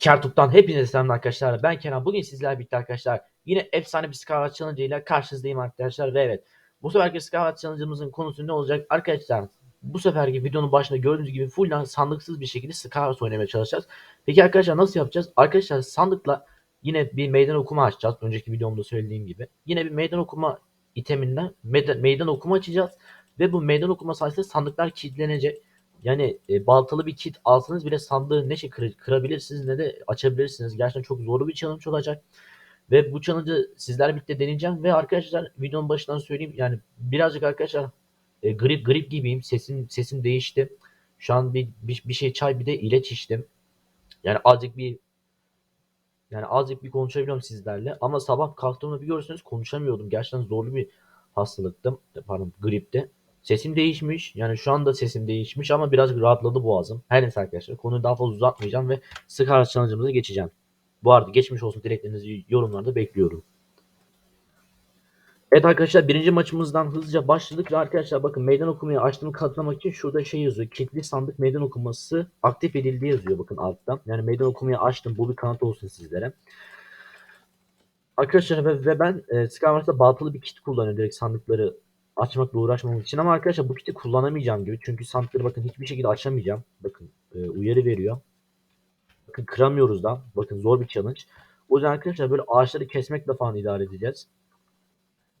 Kertup'tan hepinize selamlar arkadaşlar. Ben Kenan. Bugün sizlerle birlikte arkadaşlar yine efsane bir Skyward Challenge ile karşınızdayım arkadaşlar. Ve evet bu seferki Skyward Challenge'ımızın konusu ne olacak? Arkadaşlar bu seferki videonun başında gördüğünüz gibi full sandıksız bir şekilde Skyward oynamaya çalışacağız. Peki arkadaşlar nasıl yapacağız? Arkadaşlar sandıkla yine bir meydan okuma açacağız. Önceki videomda söylediğim gibi. Yine bir meydan okuma iteminden meydan, meydan okuma açacağız. Ve bu meydan okuma sayesinde sandıklar kilitlenecek. Yani e, baltalı bir kit alsanız bile sandığı ne şey kır- kırabilirsiniz ne de açabilirsiniz. Gerçekten çok zorlu bir challenge olacak. Ve bu challenge'ı sizlerle birlikte deneyeceğim. Ve arkadaşlar videonun başından söyleyeyim. Yani birazcık arkadaşlar e, grip grip gibiyim. Sesim sesim değişti. Şu an bir, bir, bir şey çay bir de ilaç içtim. Yani azıcık bir yani azıcık bir konuşabiliyorum sizlerle. Ama sabah kalktığımda bir görürseniz konuşamıyordum. Gerçekten zorlu bir hastalıktım. Pardon gripti. Sesim değişmiş. Yani şu anda sesim değişmiş ama biraz rahatladı boğazım. Her neyse arkadaşlar konuyu daha fazla uzatmayacağım ve sık araç challenge'ımıza geçeceğim. Bu arada geçmiş olsun dileklerinizi yorumlarda bekliyorum. Evet arkadaşlar birinci maçımızdan hızlıca başladık ve arkadaşlar bakın meydan okumayı açtığımı kanıtlamak için şurada şey yazıyor. Kilitli sandık meydan okuması aktif edildi yazıyor bakın altta. Yani meydan okumayı açtım bu bir kanıt olsun sizlere. Arkadaşlar ve, ve ben e, Skywars'ta baltalı bir kit kullanıyorum direkt sandıkları açmakla uğraşmamak için ama arkadaşlar bu kiti kullanamayacağım gibi. Çünkü sandıkları bakın hiçbir şekilde açamayacağım. Bakın e, uyarı veriyor. Bakın kıramıyoruz da. Bakın zor bir challenge. O yüzden arkadaşlar böyle ağaçları kesmekle falan idare edeceğiz.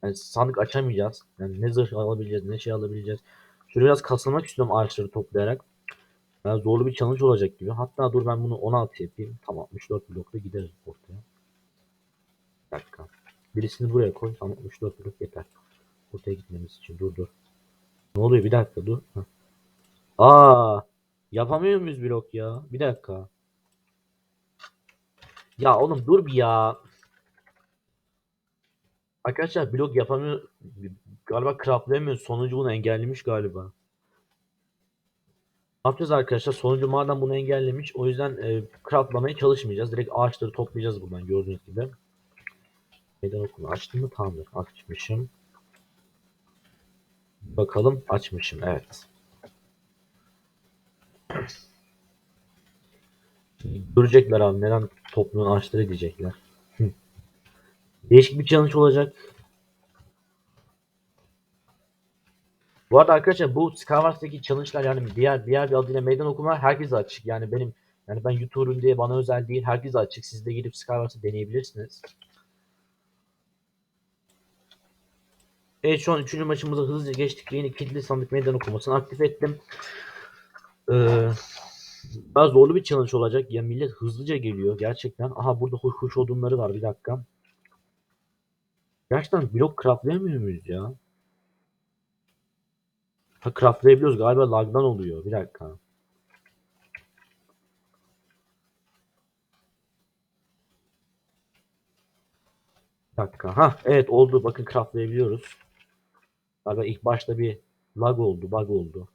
Yani sandık açamayacağız. Yani ne zırh alabileceğiz ne şey alabileceğiz. Şöyle biraz kasılmak istiyorum ağaçları toplayarak. Yani zorlu bir challenge olacak gibi. Hatta dur ben bunu 16 yapayım. Tam 64 blokta gideriz ortaya. Bir dakika. Birisini buraya koy. Tam 64 blok yeter. Ortaya gitmemiz için. Dur dur. Ne oluyor? Bir dakika dur. Heh. Aa, yapamıyor muyuz blok ya? Bir dakika. Ya oğlum dur bir ya. Arkadaşlar blok yapamıyor. Galiba craftlayamıyor. Sonucu bunu engellemiş galiba. Ne yapacağız arkadaşlar? Sonucu madem bunu engellemiş. O yüzden e, craftlamaya çalışmayacağız. Direkt ağaçları toplayacağız buradan gördüğünüz gibi. Meydan okunu açtım mı? Tamamdır. Açmışım. Bakalım açmışım. Evet. Görecekler abi neden toplumun ağaçları diyecekler. Değişik bir challenge olacak. Bu arada arkadaşlar bu Skywars'taki challenge'lar yani diğer diğer bir adıyla meydan okuma herkese açık. Yani benim yani ben YouTuber'ım diye bana özel değil. Herkese açık. Siz de girip Skywars'ı deneyebilirsiniz. Evet şu an 3. maçımıza hızlıca geçtik yine kilitli sandık meydan okumasını aktif ettim. Ee, biraz zorlu bir challenge olacak. Ya millet hızlıca geliyor gerçekten. Aha burada huş huş odunları var bir dakika. Gerçekten blok craftlayamıyor muyuz ya? Ha craftlayabiliyoruz galiba lagdan oluyor. Bir dakika. Dakika. Ha evet oldu. Bakın craftlayabiliyoruz. Galiba ilk başta bir lag oldu, bug oldu.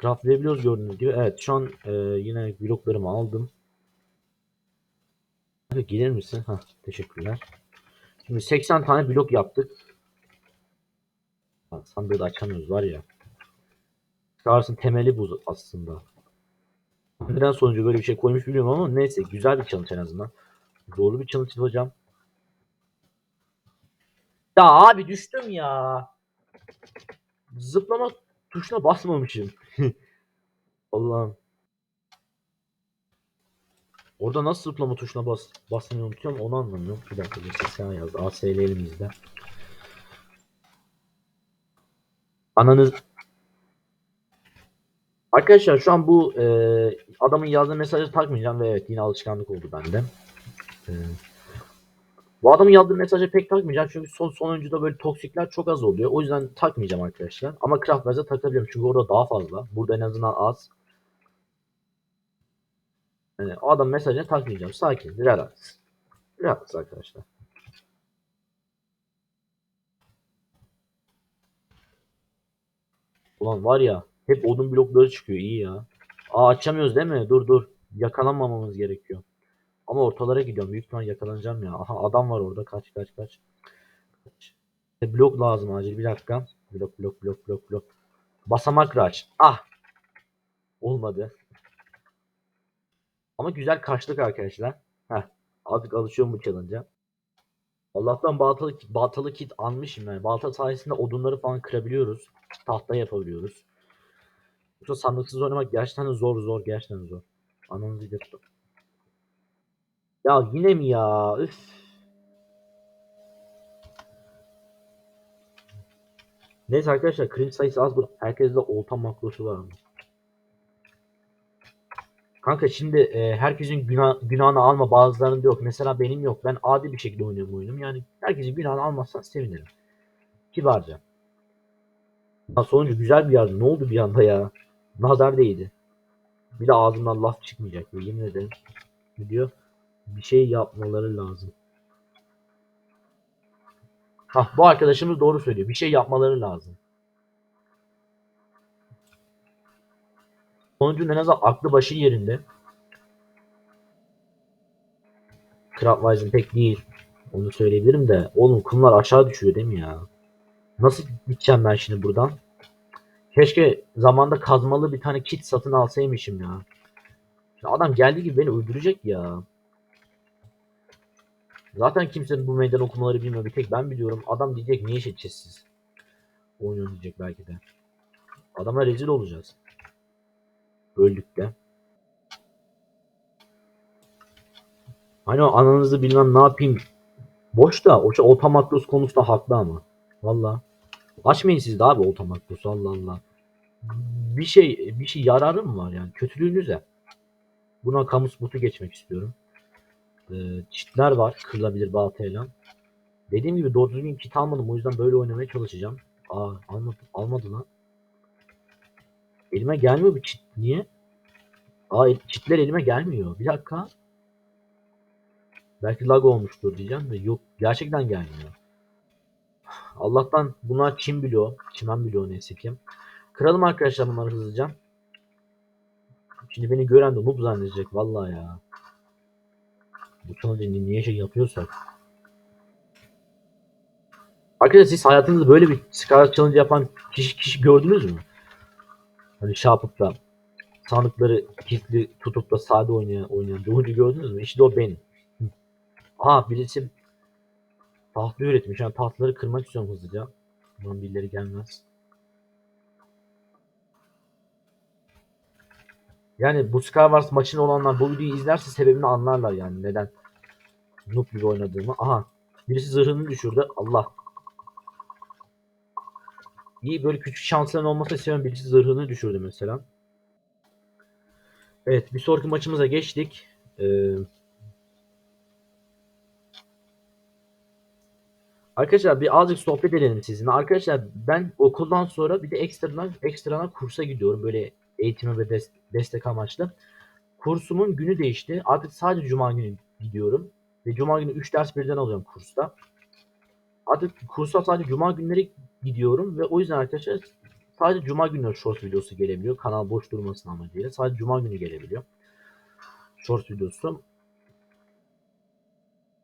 Craftlayabiliyoruz gördüğünüz gibi. Evet şu an e, yine bloklarımı aldım. Hadi gelir misin? Ha teşekkürler. Şimdi 80 tane blok yaptık. Ha, sandığı da açamıyoruz var ya. Stars'ın temeli bu aslında. Neden sonucu böyle bir şey koymuş bilmiyorum ama neyse güzel bir challenge en azından. Zorlu bir challenge hocam. Ya abi düştüm ya. Zıplama tuşuna basmamışım. Allah'ım. Orada nasıl zıplama tuşuna bas basmayı unutuyorum onu anlamıyorum. Bir dakika bir sen yaz. ASL elimizde. Ananız Arkadaşlar şu an bu e, adamın yazdığı mesajı takmayacağım ve evet yine alışkanlık oldu bende. E, bu adamın yazdığı mesajı pek takmayacağım çünkü son sonuncuda böyle toksikler çok az oluyor. O yüzden takmayacağım arkadaşlar. Ama Craftwise'a takabilirim çünkü orada daha fazla. Burada en azından az. Yani o adam mesajını takmayacağım. Sakin, relax. Relax arkadaşlar. Ulan var ya hep odun blokları çıkıyor iyi ya. Aa açamıyoruz değil mi? Dur dur. Yakalanmamamız gerekiyor. Ama ortalara gidiyorum. Büyük ihtimal yakalanacağım ya. Aha adam var orada. Kaç kaç kaç. kaç. E, blok lazım acil. Bir dakika. Blok blok blok blok blok. Basamak raç. Ah. Olmadı. Ama güzel kaçtık arkadaşlar. Heh. Artık alışıyorum bu challenge'a. Allah'tan baltalı, baltalı kit almışım yani. Balta sayesinde odunları falan kırabiliyoruz. Tahta yapabiliyoruz. Yoksa sandıksız oynamak gerçekten zor zor gerçekten zor. Ananızı götürdüm. Ya yine mi ya? Üf. Neyse arkadaşlar cringe sayısı az. Herkeste olta makrosu var mı? Kanka şimdi e, herkesin günah, günahını alma bazılarında yok. Mesela benim yok. Ben adi bir şekilde oynuyorum oyunum. Yani herkesin günahını almazsan sevinirim. Kibarca. Ha, sonucu güzel bir yardım. Ne oldu bir anda ya? Nazar değdi. Bir de ağzımdan laf çıkmayacak. Yemin ederim. Ne diyor? Bir şey yapmaları lazım. Ha bu arkadaşımız doğru söylüyor. Bir şey yapmaları lazım. Sonucun en azından aklı başı yerinde. Kratwise'ın pek değil. Onu söyleyebilirim de. Oğlum kumlar aşağı düşüyor değil mi ya? Nasıl gideceğim ben şimdi buradan? Keşke zamanda kazmalı bir tane kit satın alsaymışım ya. Şimdi adam geldi gibi beni öldürecek ya. Zaten kimsenin bu meydan okumaları bilmiyor. Bir tek ben biliyorum. Adam diyecek niye seçeceğiz siz? Oynuyorsun diyecek belki de. Adama rezil olacağız. Öldük de. Hani o ananızı bilmem ne yapayım. Boş da o şey olta makrosu konusunda haklı ama. Valla. Açmayın siz de abi olta makrosu Allah Allah. Bir şey bir şey yararı mı var yani? Kötülüğünüze. Buna kamus botu geçmek istiyorum. Ee, çitler var. Kırılabilir baltayla. Dediğim gibi doğru düzgün kit almadım. O yüzden böyle oynamaya çalışacağım. Aa almadı, almadı lan. Elime gelmiyor bu çit. Niye? Aa çitler elime gelmiyor. Bir dakika. Belki lag olmuştur diyeceğim de yok gerçekten gelmiyor. Allah'tan bunlar Çin bloğu. Çimen bloğu neyse ki. Kıralım arkadaşlar bunları hızlıca. Şimdi beni gören de noob zannedecek vallahi ya. Bu challenge niye şey yapıyorsak. Arkadaşlar siz hayatınızda böyle bir Scarlet Challenge yapan kişi, kişi gördünüz mü? Hani şey yapıp da sandıkları kilitli tutup da sade oynayan, oynayan oyuncu gördünüz mü? İşte o benim. Aha birisi tahtlı üretmiş. Yani tahtları kırmak istiyorum hızlıca. Umarım birileri gelmez. Yani bu Skywars maçın olanlar bu videoyu izlerse sebebini anlarlar yani neden noob gibi oynadığımı. Aha birisi zırhını düşürdü. Allah. İyi böyle küçük şansların olması istiyorum. Birisi zırhını düşürdü mesela. Evet bir sonraki maçımıza geçtik. Ee, Arkadaşlar bir azıcık sohbet edelim sizinle. Arkadaşlar ben okuldan sonra bir de ekstradan ekstradan kursa gidiyorum. Böyle eğitime ve des- destek amaçlı. Kursumun günü değişti. Artık sadece cuma günü gidiyorum. Ve cuma günü 3 ders birden alıyorum kursta. Artık kursa sadece cuma günleri gidiyorum ve o yüzden arkadaşlar sadece cuma günleri short videosu gelebiliyor. Kanal boş durmasın amacıyla. Sadece cuma günü gelebiliyor. Short videosu.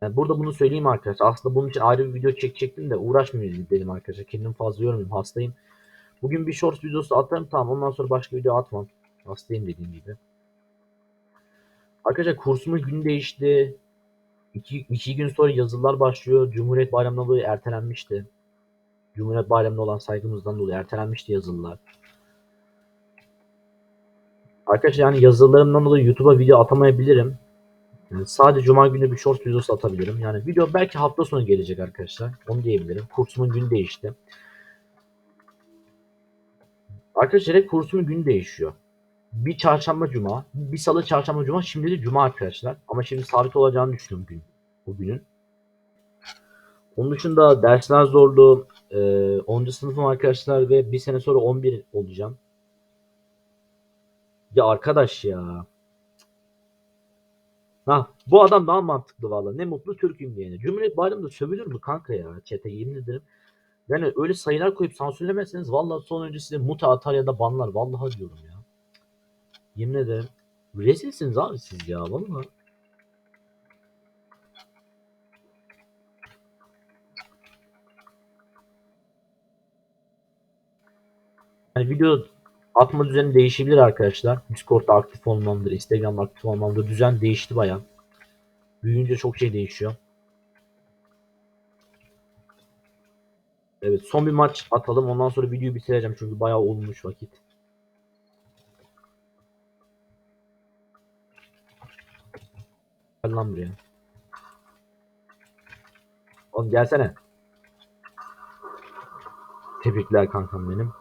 Yani burada bunu söyleyeyim arkadaşlar. Aslında bunun için ayrı bir video çekecektim de uğraşmayayım dedim arkadaşlar. Kendim fazla yormayayım. Hastayım. Bugün bir short videosu atarım tamam. Ondan sonra başka video atmam. Hastayım dediğim gibi. Arkadaşlar kursumun günü değişti. İki, iki gün sonra yazılar başlıyor. Cumhuriyet Bayramı'ndan dolayı ertelenmişti. Cumhuriyet Bayramı'na olan saygımızdan dolayı ertelenmişti yazılılar. Arkadaşlar yani yazılarımdan dolayı YouTube'a video atamayabilirim. Yani sadece cuma günü bir short videosu atabilirim. Yani video belki hafta sonu gelecek arkadaşlar. Onu diyebilirim. Kursumun günü değişti. Arkadaşlar kursumun günü değişiyor. Bir çarşamba cuma, bir salı çarşamba cuma, şimdi de cuma arkadaşlar. Ama şimdi sabit olacağını düşünüyorum gün, bugünün. Onun dışında dersler zorlu. Ee, 10. sınıfım arkadaşlar ve bir sene sonra 11 olacağım. Ya arkadaş ya. Ha, bu adam daha mantıklı valla. Ne mutlu Türk'üm diyene. Cumhuriyet Bayramı'nda sövülür mü kanka ya? Çete yemin ederim. Yani öyle sayılar koyup sansürlemezseniz valla son önce size muta atar ya da banlar. Vallahi diyorum ya. Yemin ederim. Rezilsiniz abi siz ya valla. Yani video atma düzeni değişebilir arkadaşlar. Discord'da aktif olmamdır, Instagram'da aktif olmamdır. Düzen değişti bayağı. Büyüyünce çok şey değişiyor. Evet son bir maç atalım. Ondan sonra videoyu bitireceğim çünkü bayağı olmuş vakit. Gel lan buraya. Oğlum gelsene. Tebrikler kankam benim.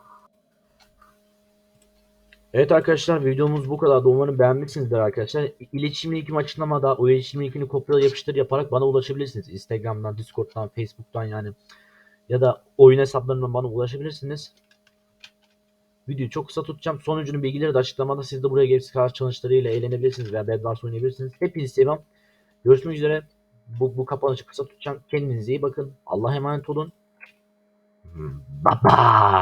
Evet arkadaşlar videomuz bu kadar. Umarım beğenmişsinizdir arkadaşlar. İletişim linkim açıklamada. O iletişim linkini kopyala yapıştır yaparak bana ulaşabilirsiniz. Instagram'dan, Discord'dan, Facebook'tan yani. Ya da oyun hesaplarından bana ulaşabilirsiniz. Videoyu çok kısa tutacağım. Sonucunun bilgileri de açıklamada. Siz de buraya gelip Scars challenge'larıyla eğlenebilirsiniz veya Bed Wars oynayabilirsiniz. Hepinizi seviyorum. Görüşmek üzere. Bu, bu kapanışı kısa tutacağım. Kendinize iyi bakın. Allah'a emanet olun. Bye bye.